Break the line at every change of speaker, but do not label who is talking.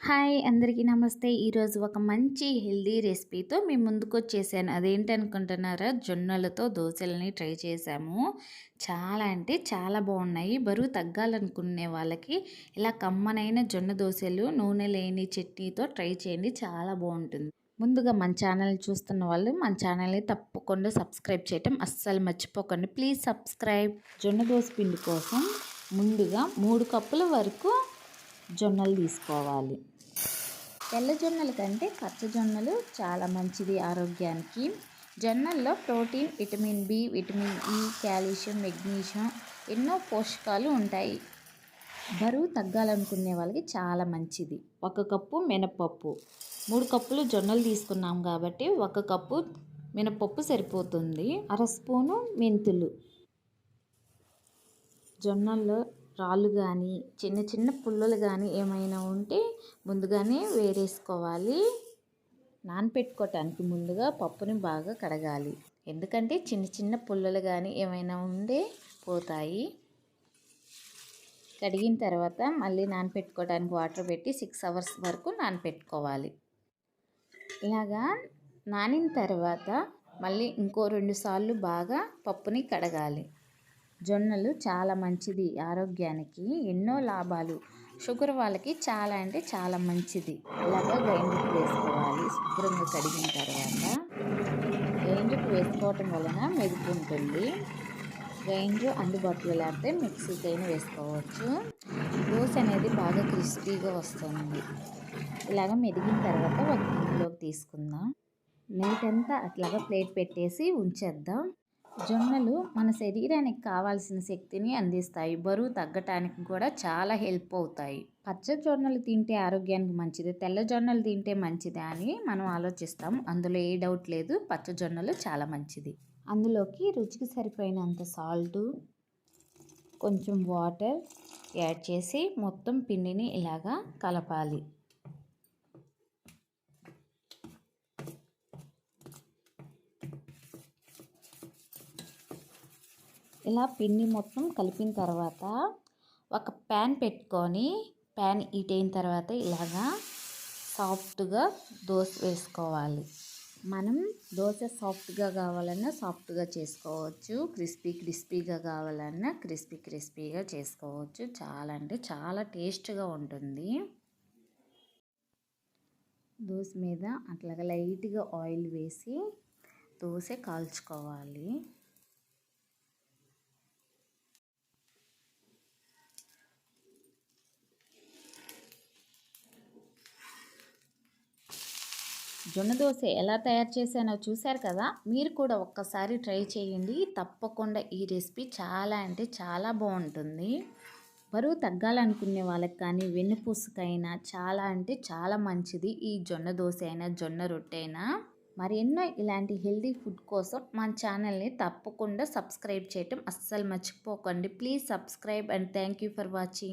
Hi అందరికీ నమస్తే. ఈరోజు ఒక మంచి హెల్దీ రెసిపీతో మీ ముందుకు వచ్చేసాను అదేంటనుకుంటున్నారా? జొన్నలతో దోశలని ట్రై చేశాము. చాలా అంటే చాలా బాగున్నాయి. బరువు తగ్గాలనుకునే వాళ్ళకి ఇలా కమ్మనైన జొన్న దోశలు నూనె లేని చట్నీతో ట్రై చేయండి. చాలా బాగుంటుంది. ముందుగా మన ఛానల్ చూస్తున్న వాళ్ళు మన ఛానల్ని తప్పకుండా సబ్స్క్రైబ్ చేయటం అస్సలు మర్చిపోకండి. Please subscribe. జొన్న దోశ పిండి కోసం ముందుగా మూడు కప్పుల వరకు జొన్నలు తీసుకోవాలి. తెల్ల జొన్నల కంటే పచ్చ జొన్నలు చాలా మంచిది ఆరోగ్యానికి. జొన్నల్లో protein vitamin B vitamin E calcium magnesium ఎన్నో పోషకాలు ఉంటాయి. బరువు తగ్గాలనుకునే వాళ్ళకి చాలా మంచిది. ఒక కప్పు మినపప్పు మూడు కప్పులు జొన్నలు తీసుకున్నాం కాబట్టి ఒక కప్పు మినపప్పు సరిపోతుంది. అర స్పూను మెంతులు. జొన్నల్లో రాళ్ళు కానీ చిన్న చిన్న పుల్లలు కానీ ఏమైనా ఉంటే ముందుగానే వేరేసుకోవాలి. నానపెట్టుకోవటానికి ముందుగా పప్పుని బాగా కడగాలి. ఎందుకంటే చిన్న చిన్న పుల్లలు కానీ ఏమైనా ఉండే పోతాయి. కడిగిన తర్వాత మళ్ళీ నానపెట్టుకోవడానికి వాటర్ పెట్టి సిక్స్ అవర్స్ వరకు నానపెట్టుకోవాలి. ఇలాగా నానిన తర్వాత మళ్ళీ ఇంకో రెండు సార్లు బాగా పప్పుని కడగాలి. జొన్నలు చాలా మంచిది ఆరోగ్యానికి. ఎన్నో లాభాలు. షుగర్ వాళ్ళకి చాలా అంటే చాలా మంచిది. ఇలాగా గ్రైండర్కి వేసుకోవాలి శుభ్రంగా కడిగిన తర్వాత గ్రైండర్కి వేసుకోవటం వలన మెదుపు ఉంటుంది గ్రైండర్ అందుబాటులో లేకపోతే మిక్సీకైనా వేసుకోవచ్చు. దోశ అనేది బాగా క్రిస్పీగా వస్తుంది. ఇలాగ మెదిగిన తర్వాత ఒక గిన్నెలోకి తీసుకుందాం. నైట్ అంతా అట్లాగా ప్లేట్ పెట్టేసి ఉంచేద్దాం. జొన్నలు మన శరీరానికి కావాల్సిన శక్తిని అందిస్తాయి. బరువు తగ్గటానికి కూడా చాలా హెల్ప్ అవుతాయి. పచ్చ జొన్నలు తింటే ఆరోగ్యానికి మంచిది తెల్ల జొన్నలు తింటే మంచిది అని మనం ఆలోచిస్తాం. అందులో ఏ డౌట్ లేదు పచ్చ జొన్నలు చాలా మంచిది. అందులోకి రుచికి సరిపోయినంత సాల్టు కొంచెం వాటర్ యాడ్ చేసి మొత్తం పిండిని ఇలాగా కలపాలి. ఇలా పిండి మొత్తం కలిపిన తర్వాత ఒక ప్యాన్ పెట్టుకొని ప్యాన్ హీట్ అయిన తర్వాత ఇలాగా సాఫ్ట్గా దోశ వేసుకోవాలి. మనం దోశ సాఫ్ట్గా కావాలన్నా సాఫ్ట్గా చేసుకోవచ్చు. క్రిస్పీ క్రిస్పీగా కావాలన్నా క్రిస్పీ క్రిస్పీగా చేసుకోవచ్చు. చాలా అంటే చాలా టేస్ట్గా ఉంటుంది. దోశ మీద అట్లాగా లైట్గా ఆయిల్ వేసి దోశ కాల్చుకోవాలి. జొన్న దోశ ఎలా తయారు చేశానో చూశారు కదా? మీరు కూడా ఒక్కసారి ట్రై చేయండి. తప్పకుండా ఈ రెసిపీ చాలా అంటే చాలా బాగుంటుంది. బరువు తగ్గాలనుకునే వాళ్ళకి కానీ వెన్నుపూసకైనా చాలా అంటే చాలా మంచిది ఈ జొన్న దోశ అయినా జొన్న రొట్టె అయినా. మరి ఎన్నో ఇలాంటి హెల్దీ ఫుడ్ కోసం మన ఛానల్ని తప్పకుండా సబ్స్క్రైబ్ చేయటం అస్సలు మర్చిపోకండి. Please subscribe and thank you for watching.